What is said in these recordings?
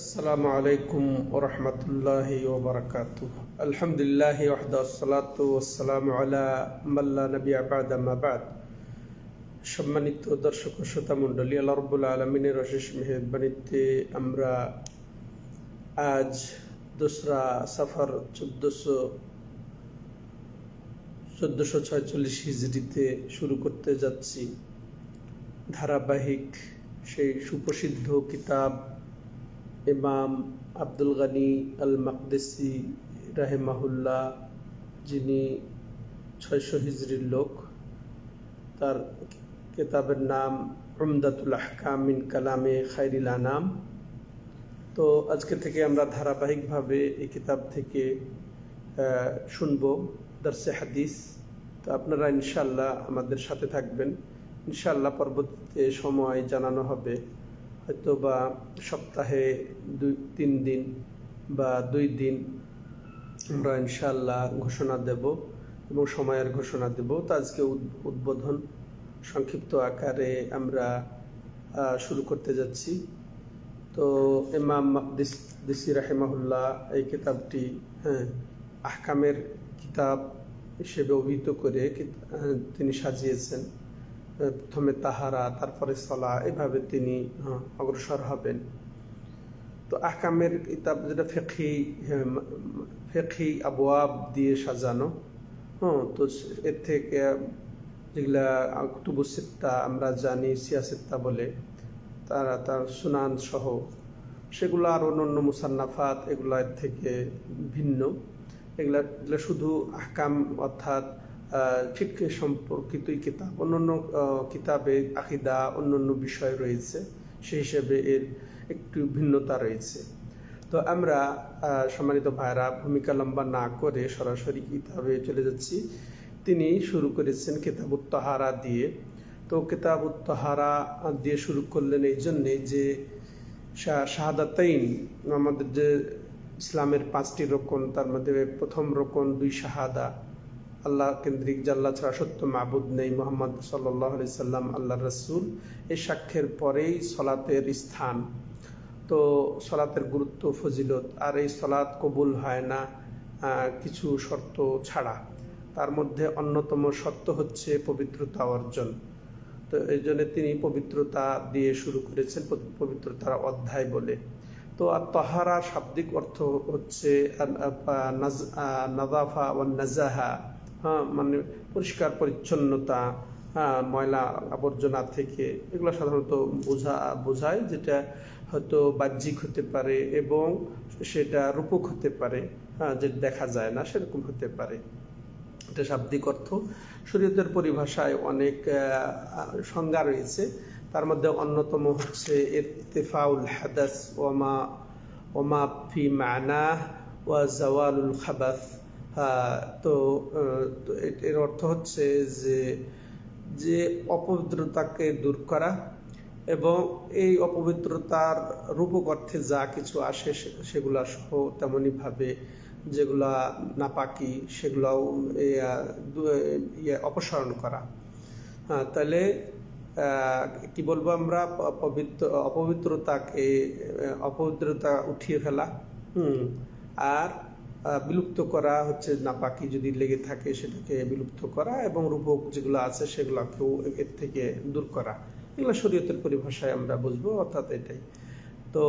আসসালামু আলাইকুম ওরহমতুল্লাহ ওবরাকাত আলহামদুলিল্লাহ ওহদাসলাত ওসালাম আলা মাল্লা নবী আবাদ আমাবাদ সম্মানিত দর্শক শ্রোতা মণ্ডলী, আল্লাহ রব্বুল আলমিনের অশেষ মেহরবানিতে আমরা আজ দোসরা সাফার চোদ্দোশো চোদ্দোশো ছয়চল্লিশ হিজড়িতে শুরু করতে যাচ্ছি। ধারাবাহিক সেই সুপ্রসিদ্ধ কিতাব ইমাম আব্দুল গানি আল মাকদেসি রাহেমাহুল্লাহ, যিনি ছয়শো হিজড়ির লোক, তার কেতাবের নাম উমদাতুল আহকাম মিন কালামে খাইরিল আনাম। তো আজকে থেকে আমরা ধারাবাহিকভাবে এই কিতাব থেকে শুনব দার্সে হাদিস। তো আপনারা ইনশাল্লাহ আমাদের সাথে থাকবেন। ইনশাল্লাহ পরবর্তীতে সময় জানানো হবে। হয়তো বা সপ্তাহে দুই, তিন দিন বা দুই দিন আমরা ইনশাল্লাহ ঘোষণা দেব এবং সময়ের ঘোষণা দেব। তো আজকে উদ- উদ্বোধন সংক্ষিপ্ত আকারে আমরা শুরু করতে যাচ্ছি। তো এমাম দিস- রাহেমাহুল্লাহ এই কিতাবটি হ্যাঁ আহকামের কিতাব হিসেবে অভিহিত করে কিত- তিনি সাজিয়েছেন। প্রথমে তাহারা, তারপরে সলা, এভাবে তিনি অগ্রসর হবেন। তো আহকামের কিতাব যেটা ফেকি ফেকি আবওয়াব দিয়ে সাজানো হ্যাঁ তো এর থেকে যেগুলা কুতুবু সিত্তা আমরা জানি সিয়াসিত্তা বলে, তারা তার সুনান সহ, সেগুলো আর অন্যান্য মুসান্নাফাত, এগুলো এর থেকে ভিন্ন। এগুলা শুধু আহকাম অর্থাৎ ফিক্কে সম্পর্কিতই কিতাব, অন্যান্য কিতাবে আকিদা, অন্যান্য বিষয় রয়েছে, সেই হিসেবে এর একটু ভিন্নতা রয়েছে। তো আমরা সম্মানিত ভাইরা ভূমিকা লম্বা না করে সরাসরি কিতাবে চলে যাচ্ছি। তিনি শুরু করেছেন কেতাবুত তাহারা দিয়ে। তো কেতাবুত তাহারা দিয়ে শুরু করলেন এই জন্যে যে শাহাদাতাইন, আমাদের যে ইসলামের পাঁচটি রোকন, তার মধ্যে প্রথম রোকন দুই শাহাদা। আল্লাহ কেন্দ্রিক জাল্লা ছাড়া সত্য মাবুদ নেই। মোহাম্মদ সাল্লাহ আলি সাল্লাম আল্লাহ রসুল। এই সাক্ষ্যের পরেই সলাতের স্থান। তো সলাতের গুরুত্ব, ফজিলত, আর এই সলাৎ কবুল হয় না কিছু শর্ত ছাড়া। তার মধ্যে অন্যতম শর্ত হচ্ছে পবিত্রতা অর্জন। তো এই জন্য তিনি পবিত্রতা দিয়ে শুরু করেছেন পবিত্রতার অধ্যায় বলে। তো আর তহারা শাব্দিক অর্থ হচ্ছে নাজাফা ও নাজাহা মানে পরিষ্কার, পরিচ্ছন্নতা ময়লা আবর্জনা থেকে এগুলো সাধারণত বোঝা, বোঝায় যেটা হয়তো বাহ্যিক হতে পারে এবং সেটা রূপক হতে পারে যেটা দেখা যায় না সেরকম হতে পারে। এটা শাব্দিক অর্থ। শরীয়তের পরিভাষায় অনেক সংজ্ঞা রয়েছে। তার মধ্যে অন্যতম হচ্ছে ইরতিফাউল হাদাস, ওমা ওমা ফি মানা ওয়া জাওয়ালুল খাবাস। তো তো এর অর্থ হচ্ছে যে যে অপবিত্রতাকে দূর করা এবং এই অপবিত্রতার রূপক অর্থে যা কিছু আসে সেগুলা সহ তেমনইভাবে যেগুলা নাপাকি, সেগুলাও ইয়ে অপসারণ করা। হ্যাঁ তাহলে কি বলব আমরা? পবিত্র, অপবিত্রতাকে, অপবিত্রতা উঠিয়ে ফেলা, হুম, আর বিলুপ্ত করা হচ্ছে, নাপাকি যদি লেগে থাকে সেটাকে বিলুপ্ত করা এবং রূপক যেগুলো আছে সেগুলোকেও এর থেকে দূর করা। এগুলো শরীয়তের পরিভাষায় আমরা বুঝব, অর্থাৎ এটাই। তো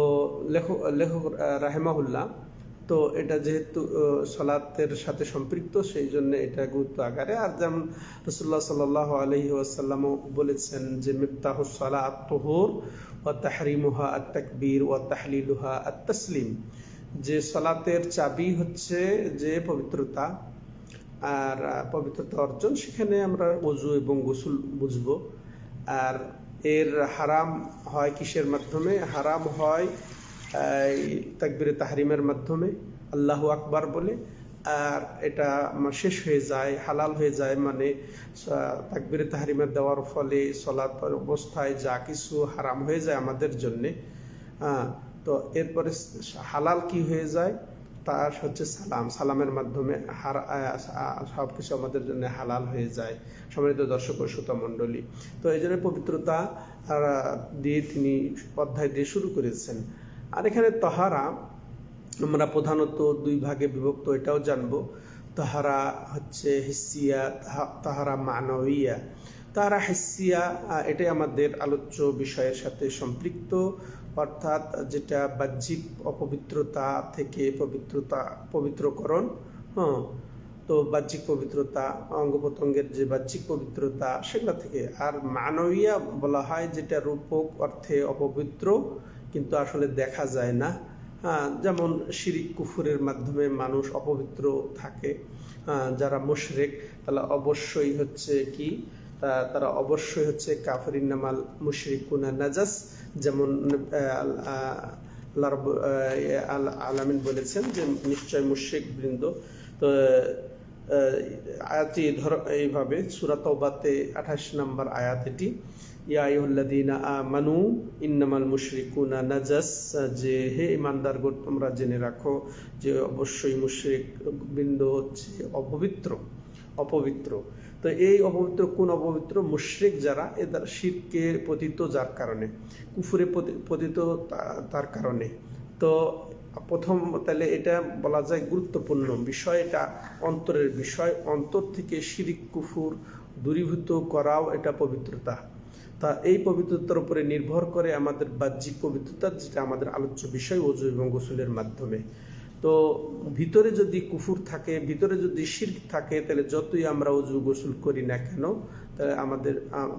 লেখক লেখক রাহেমাহুল্লাহ, তো এটা যেহেতু সলাতের সাথে সম্পৃক্ত, সেই জন্য এটা গুরুত্ব আকারে। আর যেমন রসুল্লাহ সাল্লাহ আলহি ওয়াসাল্লামও বলেছেন যে মিফতাহ সালা আত্মহর ও তাহরিমুহা আত তাকবীর ও তাহলিলুহা আত তসলিম যে সলাতের চাবি হচ্ছে যে পবিত্রতা আর পবিত্রতা অর্জন, সেখানে আমরা অজু এবং গোসল বুঝব। আর এর হারাম হয় কিসের মাধ্যমে? হারাম হয় তাকবিরে তাহরিমের মাধ্যমে, আল্লাহ আকবার বলে। আর এটা শেষ হয়ে যায়, হালাল হয়ে যায় মানে তাকবিরে তাহরিমের দেওয়ার ফলে, সলাৎ অবস্থায় যা কিছু হারাম হয়ে যায় আমাদের জন্যে হ্যাঁ তো এরপরে হালাল কি হয়ে যায়? তার হচ্ছে সালাম। সালামের মাধ্যমে হার সব কিছু আমাদের জন্য হালাল হয়ে যায়। সম্মানিত দর্শক ও শ্রোতা মণ্ডলী, তো এই জন্য পবিত্রতা দিয়ে তিনি অধ্যায় দিয়ে শুরু করেছেন। আর এখানে তহারা, আমরা প্রধানত দুই ভাগে বিভক্ত, এটাও জানব। তাহারা হচ্ছে হিসিয়া, তাহা- তাহারা মানবিয়া তাহারা হিসিয়া এটাই আমাদের আলোচ্য বিষয়ের সাথে সম্পৃক্ত। অর্থাৎ যেটা বাহ্যিক অপবিত্রতা থেকে পবিত্রতা, পবিত্রকরণ হ্যাঁ তো বাহ্যিক পবিত্রতা, অঙ্গ প্রত্যঙ্গের যে বাহ্যিক পবিত্রতা, সেগুলো থেকে। আর মানবীয়া বলা হয় যেটা রূপক অর্থে অপবিত্র, কিন্তু আসলে দেখা যায় না। হ্যাঁ যেমন শিরিক কুফুরের মাধ্যমে মানুষ অপবিত্র থাকে যারা মুশরেক, তাহলে অবশ্যই হচ্ছে কি তা- তারা অবশ্যই হচ্ছে কাফরিন নামাল মুশরিকুনা নাজাস যেমন আল- আলামিন বলেছেন যে নিশ্চয় মুশরিক বৃন্দ তো আহ, আয়াতটি ধর এইভাবে সুরাত তওবাতে আঠাশ নম্বর আয়াত এটি ইয়া আইয়ুহাল্লাযীনা আমানু ইন্নামাল মুশরিকুনা নাজাস যে হে ইমানদারগণ তোমরা জেনে রাখো যে অবশ্যই মুশরিক বৃন্দ হচ্ছে অপবিত্র অপবিত্র। তো এই অপবিত্র, কোন অপবিত্র? মুশ্রিক যারা, এ দ্বারা শিরকে পতিত যার কারণে, কুফুরে পতি- পতিত তার কারণে। তো প্রথম তাহলে এটা বলা যায় গুরুত্বপূর্ণ বিষয়, এটা অন্তরের বিষয়। অন্তর থেকে শিরিক, কুফুর দূরীভূত করাও এটা পবিত্রতা। তা এই পবিত্রতার উপরে নির্ভর করে আমাদের বাহ্যিক পবিত্রতা, যেটা আমাদের আলোচ্য বিষয়, অজু এবং গোসলের মাধ্যমে। তো ভিতরে যদি কুফুর থাকে, ভিতরে যদি শির থাকে, তাহলে যতই আমরা উজু গোসল করি না কেন, তাহলে আমাদের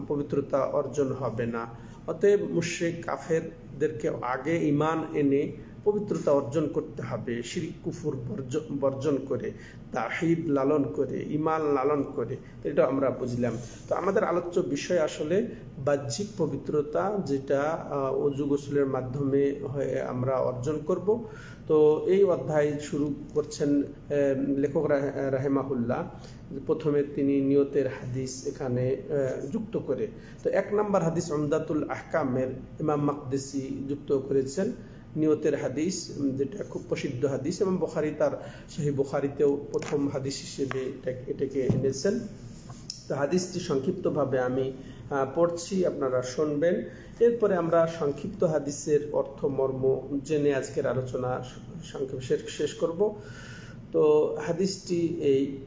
পবিত্রতা অর্জন হবে না। অতএব মুশ্রিক কাফেরদেরকে আগে ইমান এনে পবিত্রতা অর্জন করতে হবে, শিরিক, কুফুর বর্জ- বর্জন করে, তাহিদ লালন করে ইমান লালন করে এটা আমরা বুঝলাম। তো আমাদের আলোচ্য বিষয় আসলে বাহ্যিক পবিত্রতা যেটা অজু গোসলের মাধ্যমে হয়ে আমরা অর্জন করব। তো এই অধ্যায় শুরু করছেন লেখক রাহে- রাহেমাহুল্লাহ। প্রথমে তিনি নিয়তের হাদিস এখানে যুক্ত করে। তো এক নম্বর হাদিস আমদাতুল আহকামের ইমাম মাকদেসি যুক্ত করেছেন। নিয়তের হাদিস যেটা খুব প্রসিদ্ধ হাদিস, এবং বখারি তার সেই বখারিতেও প্রথম হাদিস হিসেবে এটা- এটাকে এনেছেন। তো হাদিসটি সংক্ষিপ্তভাবে আমি পড়ছি, আপনারা শুনবেন। এরপরে আমরা সংক্ষিপ্ত হাদিসের অর্থ, মর্ম জেনে আজকের আলোচনা সংক্ষেপ শেষ- করব। তো হাদিসটি এই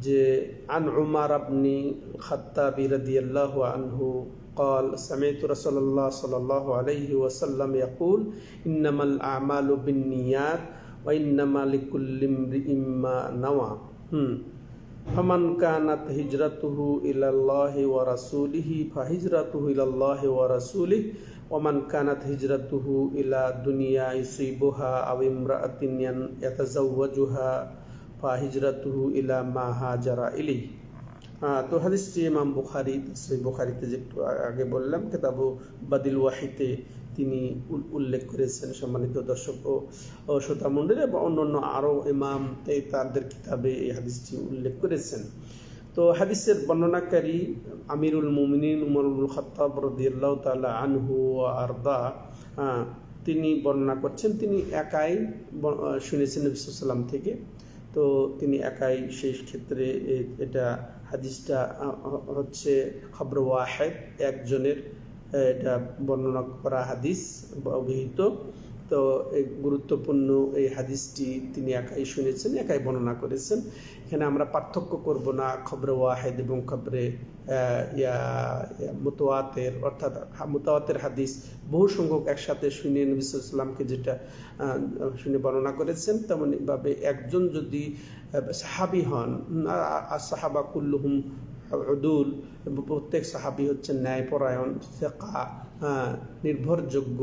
যে, আন উমার আপনি খাত্তাবি রাদিয়াল্লাহু আনহু قال سمعت رسول الله صلى الله عليه وسلم يقول إنما الأعمال بالنيات وإنما لكل امرئ ما نوى. فمن كانت هجرته إلى الله ورسوله فهجرته إلى الله ورسوله. ومن كانت هجرته إلى دنيا يصيبها أو امرأة يتزوجها فهجرته إلى ما هاجر إليه. তো হাদিসটি ইমাম বুখারি সেই বুখারিতে যে একটু আগে বললাম, কেতাবু বাদিল ওয়াহিতে তিনি উল্লেখ করেছেন সম্মানিত দর্শক ও ও শ্রোতা মণ্ডলী এবং অন্যান্য আরও ইমাম তাদের কিতাবে এই হাদিসটি উল্লেখ করেছেন। তো হাদিসের বর্ণনাকারী আমিরুল মুমিনিন উমরুল খত্তাব রদিয়াল্লাহ তাআলা আনহু আরদা তিনি বর্ণনা করছেন, তিনি একাই শুনেছেন নবী সাল্লাম থেকে। তো তিনি একাই সেই ক্ষেত্রে এটা হাদিসটা হচ্ছে খবর ওয়াহেদ, একজনের এটা বর্ণনা করা হাদিস অভিহিত তো এই গুরুত্বপূর্ণ এই হাদিসটি তিনি একাই শুনেছেন, একাই বর্ণনা করেছেন। এখানে আমরা পার্থক্য করব না, খবরে ওয়াহেদ এবং খবরে ইয়া অর্থাৎ মুতাওয়াতের হাদিস বহু সংখ্যক একসাথে শুনে নবী সাল্লামকে যেটা শুনে বর্ণনা করেছেন, তেমনিভাবে একজন যদি সাহাবি হন আর সাহাবা কুল্লুহুম উদুল, প্রত্যেক সাহাবি হচ্ছেন ন্যায়পরায়ণ, ফেকা নির্ভরযোগ্য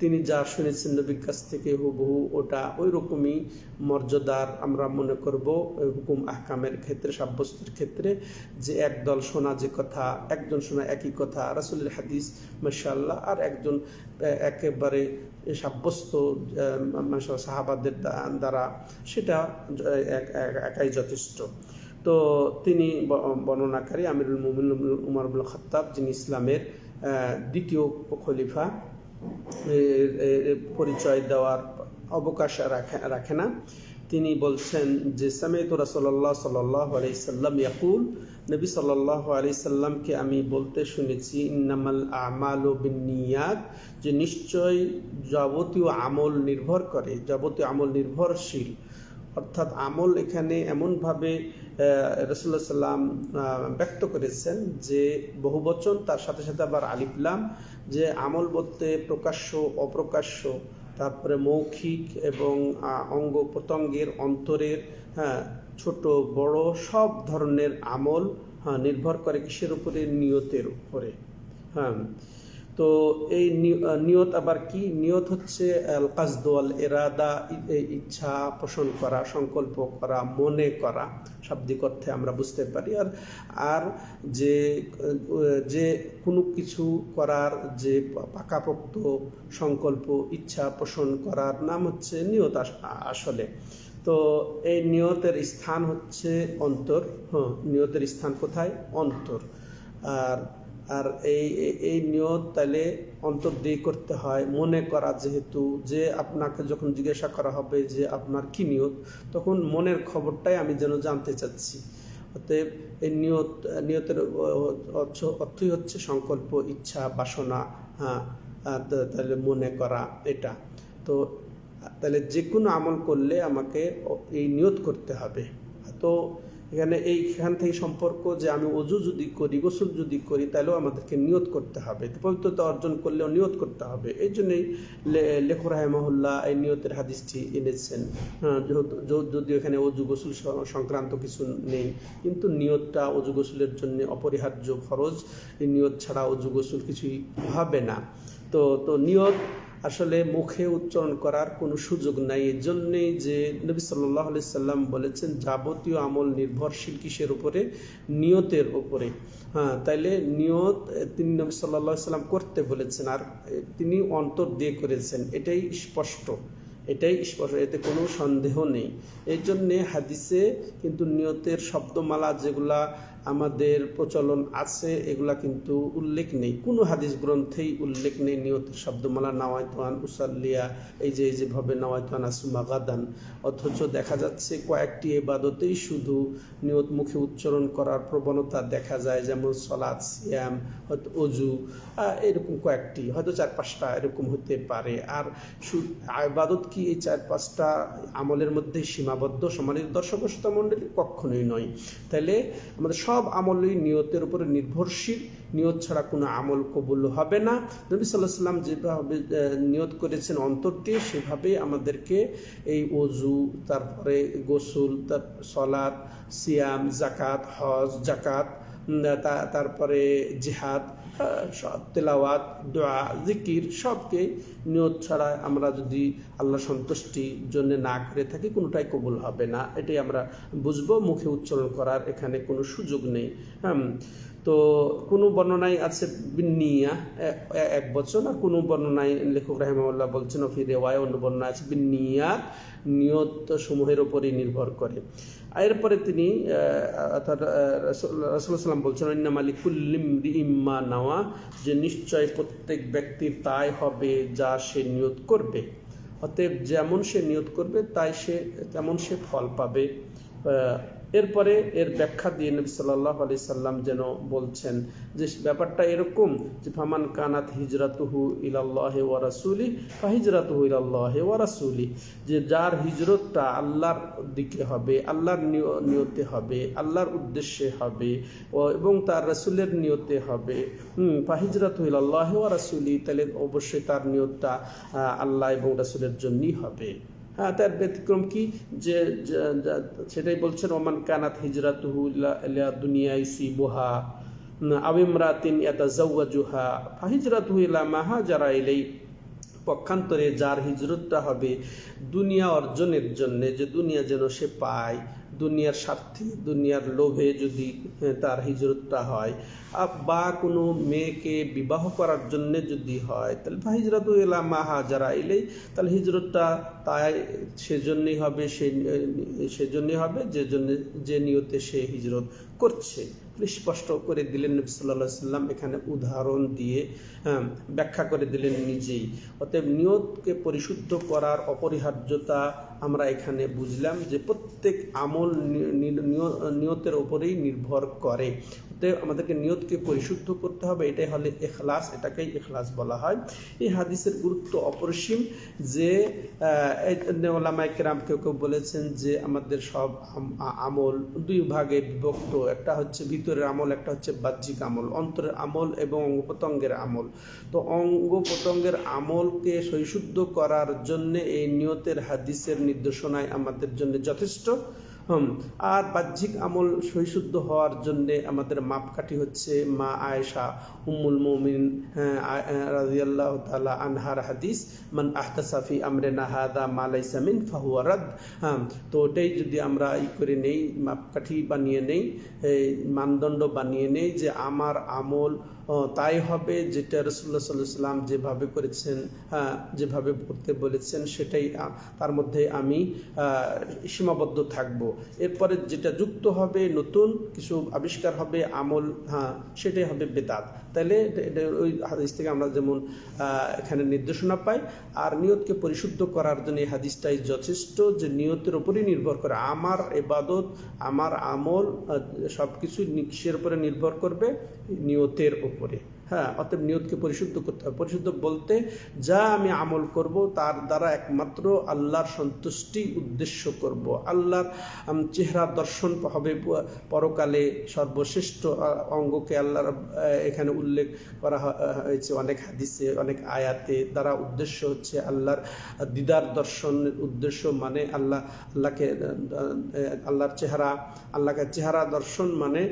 তিনি যা শুনেছেন নবীর কাছ থেকে হুবহু ওটা ওই রকমই মর্যাদার আমরা মনে করব হুকুম আহকামের ক্ষেত্রে, সাব্যস্তের ক্ষেত্রে যে একদল শোনা যে কথা, একজন শোনা একই কথা। রাসুলের হাদিস মাশাল্লাহ আর একজন একেবারে সাব্যস্ত সাহাবাদের দ্বা- দ্বারা সেটা এক- এক- একাই যথেষ্ট। তো তিনি বর্ণনাকারী আমিরুল মুমিন উমর আবুল খত্তাব যিনি ইসলামের দ্বিতীয় খলিফা পরিচয় দেওয়ার অবকাশ রাখে রাখে না। তিনি বলছেন যে, সামেত রাসল্লাহ সাল্লাহ আলাইসাল্লাম ইয়াকুল, নবী সাল্লাহ আলাইসাল্লামকে আমি বলতে শুনেছি, ইন্নামাল আমাল ও বিনিয়াদ যে নিশ্চয় যাবতীয় আমল নির্ভর করে, যাবতীয় আমল নির্ভরশীল। অর্থাৎ আমল এখানে এমনভাবে রসুল্লাহ সাল্লাম ব্যক্ত করেছেন যে বহু বচন, তার সাথে সাথে আবার আলিফলাম যে আমল বলতে প্রকাশ্য, অপ্রকাশ্য, তারপরে মৌখিক এবং অঙ্গ প্রত্যঙ্গের অন্তরের হ্যাঁ ছোট, বড় সব ধরনের আমল হ্যাঁ নির্ভর করে কিসের উপরে, নিয়তের উপরে হ্যাঁ। তো এই নিয়ত আবার কি? নিয়ত হচ্ছে কাজদোয়াল এরাদা ইচ্ছা পোষণ করা, সংকল্প করা, মনে করা, শাব্দিক অর্থে আমরা বুঝতে পারি। আর আর যে যে কোনো কিছু করার যে পাকাপোক্ত সংকল্প, ইচ্ছা পোষণ করার নাম হচ্ছে নিয়ত আসলে। তো এই নিয়তের স্থান হচ্ছে অন্তর। হ্যাঁ নিয়তের স্থান কোথায়? অন্তর। আর আর এই এই নিয়ত তাহলে অন্তর দিয়ে করতে হয়। মনে করা যেহেতু যে আপনাকে যখন জিজ্ঞাসা করা হবে যে আপনার কি নিয়ত, তখন মনের খবরটাই আমি যেন জানতে চাচ্ছি। অতএব এই নিয়ত, নিয়তের অর্থই হচ্ছে সংকল্প, ইচ্ছা, বাসনা হ্যাঁ তাহলে মনে করা এটা। তো তাহলে যে কোনো আমল করলে আমাকে এই নিয়ত করতে হবে। তো এখানে এইখান থেকে সম্পর্ক যে আমি অজু যদি করি, গোসল যদি করি, তাহলেও আমাদেরকে নিয়ত করতে হবে। পবিত্রতা অর্জন করলেও নিয়ত করতে হবে। এই জন্যই লেখর রাহেমহল্লা এই নিয়তের হাদিসটি এনেছেন। যদিও এখানে অজু গোসল সংক্রান্ত কিছু নেই, কিন্তু নিয়তটা অজু গোসলের জন্য অপরিহার্য এই নিয়ত ছাড়া অজু গোসল কিছুই হবে না। তো তো নিয়ত আসলে মুখে উচ্চারণ করার কোনো সুযোগ নাই। এর জন্যেই যে নবী সাল্লাহ সাল্লাম বলেছেন, যাবতীয় আমল নির্ভরশীল কিসের উপরে? নিয়তের উপরে। হ্যাঁ তাইলে নিয়ত তিনি নবী সাল্লাহ সাল্লাম করতে বলেছেন আর তিনি অন্তর দিয়ে করেছেন। এটাই স্পষ্ট। এটাই স্পষ্ট, এতে কোনো সন্দেহ নেই। এই জন্যে হাদিসে কিন্তু নিয়তের শব্দমালা যেগুলা আমাদের প্রচলন আছে, এগুলা কিন্তু উল্লেখ নেই। কোনো হাদিস গ্রন্থেই উল্লেখ নেই, নিয়তের শব্দমালা নাওয়ায়তান উসাল্লিয়া, এই যে এই যে যেভাবে নাওয়ায়তান আসুমা গাদান অথচ দেখা যাচ্ছে কয়েকটি এবাদতেই শুধু নিয়ত মুখে উচ্চারণ করার প্রবণতা দেখা যায়, যেমন সলাদ সিয়াম, হয়তো অজু এরকম কয়েকটি। হয়তো চার পাঁচটা এরকম হতে পারে। আর আবাদত কি এই চার পাঁচটা আমলের মধ্যে সীমাবদ্ধ সমানিত দর্শক শ্রোতা মণ্ডলী কখনোই নয়। তাহলে আমাদের সব আমলই নিয়তের উপরে নির্ভরশীল। নিয়ত ছাড়া কোনো আমল কবুল হবে না। নবী সাল্লাহ সাল্লাম যেভাবে নিয়ত করেছেন অন্তরটি সেভাবে আমাদেরকে এই অজু তারপরে গোসুল, তার সলাদ সিয়াম জাকাত হজ জাকাত তারপরে জিহাদ তেলাওয়াত, দোয়া, জিকির, সবকে নিয়ত ছাড়া আমরা যদি আল্লাহ সন্তুষ্টির জন্য না করে থাকি, কোনোটাই কবুল হবে না। এটাই আমরা বুঝব। মুখে উচ্চারণ করার এখানে কোনো সুযোগ নেই। তো কোনো বর্ণনায় আছে বিনিয়া এক বছর আর কোনো বর্ণনায় লেখক রাহেমাল্লাহ বলছেন ফির রেওয়ায় অন্য বর্ণনা আছে বিনিয়াত নিয়ত সমূহের উপরই নির্ভর করে। এরপরে তিনি অর্থাৎ রসুল্লাহাম বলছেন অন্যাম আলিকুল্লিম ইম্মা নেওয়া, যে নিশ্চয় প্রত্যেক ব্যক্তির তাই হবে যা সে নিয়ত করবে। অতএব যেমন সে নিয়ত করবে, তাই সে, তেমন সে ফল পাবে। এরপরে এর ব্যাখ্যা দিয়ে নবী সাল্লাহ আলি সাল্লাম যেন বলছেন যে ব্যাপারটা এরকম যে, ফামান কানাত হিজরাতুহু ইলাল্লাহ ওয়ারাসুলি ফা হিজরাতুহু ইলাল্লাহ ওয়ারাসুলি যে যার হিজরতটা আল্লাহর দিকে হবে, আল্লাহর নিয়তে হবে, আল্লাহর উদ্দেশ্যে হবে এবং তার রসুলের নিয়তে হবে। ফা হিজরাতুহু ইলাল্লাহ ওয়ারাসুলি তাহলে অবশ্যই তার নিয়তটা আল্লাহ এবং রসুলের জন্যই হবে। তার ব্যতিক্রম কি? যে সেটাই বলছেন, ওমান কানাত হিজরাতুহু ইলা দুনিয়াই সিবুহা আবিমরাতিন ইয়াতাজাওয়াজুহা, ফাহিজরাতুহু ইলা মাহা যারা ইলাই পক্ষান্তরে যার হিজরতটা হবে দুনিয়া অর্জনের জন্য, যে দুনিয়া যেন সে পায়, দুনিয়ার স্বার্থে, দুনিয়ার লোভে যদি তার হিজরতটা হয়। বা কোনো মেয়েকে বিবাহ করার জন্য যদি হয়, তাহলে বা হিজরত এলা মাহা যারা এলেই, তাহলে হিজরতটা তাই সেজন্যই হবে সে, সেজন্যই হবে, যে জন্য, যে নিয়তে সে হিজরত করছে। স্পষ্ট করে দিলেন নবী সাল্লাম এখানে উদাহরণ দিয়ে ব্যাখ্যা করে দিলেন নিজেই। অতএব নিয়তকে পরিশুদ্ধ করার অপরিহার্যতা আমরা এখানে বুঝলাম যে প্রত্যেক আমল নিয়তের ওপরেই নির্ভর করে। আমাদেরকে নিয়তকে পরিশুদ্ধ করতে হবে, এটাই হলে এখলাস এটাকেই এখলাস বলা হয়। এই হাদিসের গুরুত্ব অপরিসীম যে ওলামাই কেরাম কেউ কেউ বলেছেন যে আমাদের সব আমল দুই ভাগে বিভক্ত। একটা হচ্ছে ভিতরের আমল, একটা হচ্ছে বাহ্যিক আমল, অন্তরের আমল এবং অঙ্গ প্রত্যঙ্গের আমল। তো অঙ্গ প্রত্যঙ্গের আমলকে সহিশুদ্ধ করার জন্যে এই নিয়তের হাদিসের নির্দেশনায় আমাদের জন্য যথেষ্ট। আর বাহ্যিক আমল সহিশুদ্ধ হওয়ার জন্য আমাদের মাপকাঠি হচ্ছে মা আয়েশা উম্মুল মমিন রাজিয়াল্লাহ তালা আনহার হাদিস, মান আহতাসাফি আমরে নাহাদা মালাইসা মিন ফাহুয়া রাদ। হ্যাঁ তো ওটাই যদি আমরা ই করে নেই, মাপকাঠি বানিয়ে নেই মানদণ্ড বানিয়ে নেই যে আমার আমল তাই হবে যেটা সাল্লাহ সাল্লাম যেভাবে করেছেন হ্যাঁ, যেভাবে করতে বলেছেন সেটাই তার মধ্যে আমি সীমাবদ্ধ থাকব। এরপরে যেটা যুক্ত হবে নতুন কিছু আবিষ্কার হবে আমল হ্যাঁ সেটাই হবে এটা- এটা ওই হাদিস থেকে আমরা যেমন এখানে নির্দেশনা পাই আর নিয়তকে পরিশুদ্ধ করার জন্য এই হাদিসটাই যথেষ্ট যে নিয়তের উপরই নির্ভর করে। আমার এবাদত আমার আমল সব কিছু কিসের উপরে নির্ভর করবে নিয়তের উপরে। করে হ্যাঁ অতএব নিয়তকে পরিশুদ্ধ করতে হবে। পরিশুদ্ধ বলতে যা আমি আমল করব, তার দ্বারা একমাত্র আল্লাহর সন্তুষ্টি উদ্দেশ্য করব। আল্লাহর চেহারা দর্শন হবে পরকালে সর্বশ্রেষ্ঠ অঙ্গকে আল্লাহর এখানে উল্লেখ করা হয়েছে অনেক হাদিসে, অনেক আয়াতে দ্বারা উদ্দেশ্য হচ্ছে আল্লাহর দিদার দর্শনের উদ্দেশ্য মানে আল্লাহ, আল্লাহকে আল্লাহর চেহারা, আল্লাহকে চেহারা দর্শন মানে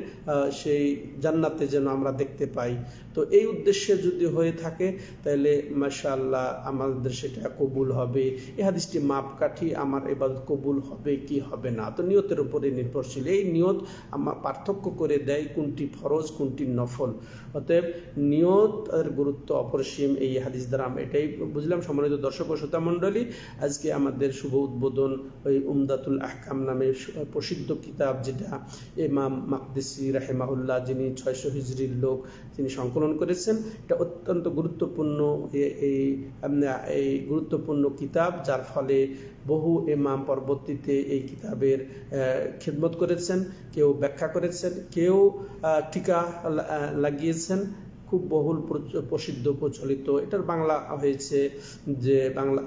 সেই জান্নাতে যেন আমরা দেখতে পাই। তো এই উদ্দেশ্যে যদি হয়ে থাকে, তাহলে মাশাআল্লাহ আমাদের সেটা কবুল হবে। এই হাদিসটি মাপকাঠি, আমার এবার কবুল হবে কি হবে না? তো নিয়তের উপরে নির্ভরশীল। এই নিয়ত আমার পার্থক্য করে দেয় কোনটি ফরজ, কোনটি নফল। অতএব নিয়ত এর গুরুত্ব অপরিসীম, এই হাদিস দ্বারা আমরা এটাই বুঝলাম। সম্মানিত দর্শক ও শ্রোতা মণ্ডলী আজকে আমাদের শুভ উদ্বোধন ওই উমদাতুল আহকাম নামে প্রসিদ্ধ কিতাব, যেটা ইমাম মাকদিসি রাহেমাহুল্লাহ, যিনি ছয়শো হিজরির লোক, তিনি সংকলন করেছেন। এটা অত্যন্ত গুরুত্বপূর্ণ এই এই গুরুত্বপূর্ণ কিতাব, যার ফলে বহু এমাম পরবর্তীতে এই কিতাবের খিদমত করেছেন, কেউ ব্যাখ্যা করেছেন, কেউ টিকা লাগিয়েছেন। খুব বহুল প্রসিদ্ধ, প্রচলিত। এটার বাংলা হয়েছে যে, বাংলা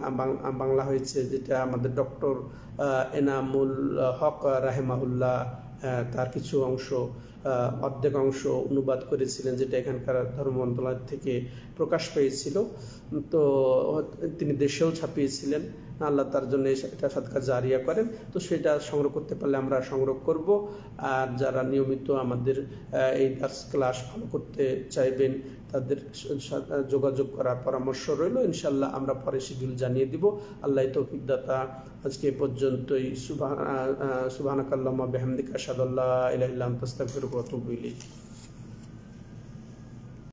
বাংলা হয়েছে যেটা আমাদের ডক্টর এনামুল হক রাহেমাহুল্লাহ তার কিছু অংশ অর্ধেক অংশ অনুবাদ করেছিলেন যেটা এখানকার ধর্ম মন্ত্রণালয় থেকে প্রকাশ পেয়েছিল। তো তিনি দেশেও ছাপিয়েছিলেন। আল্লাহ তার জন্য এটা সৎকার জারিয়া করেন। তো সেটা সংগ্রহ করতে পারলে আমরা সংগ্রহ করব। আর যারা নিয়মিত আমাদের এই দাস ক্লাস ফলো করতে চাইবেন, তাদের যোগাযোগ করার পরামর্শ রইল। ইনশাল্লাহ আমরা পরে শিডিউল জানিয়ে দিব। আল্লাহ তৌফিক দাতা। আজকে পর্যন্তই। সুবাহ সুবাহানাকাল্লামা বেহামদিকা সাদাল্লাহ ইলাহিল্লাম আতুবু ইলাইক।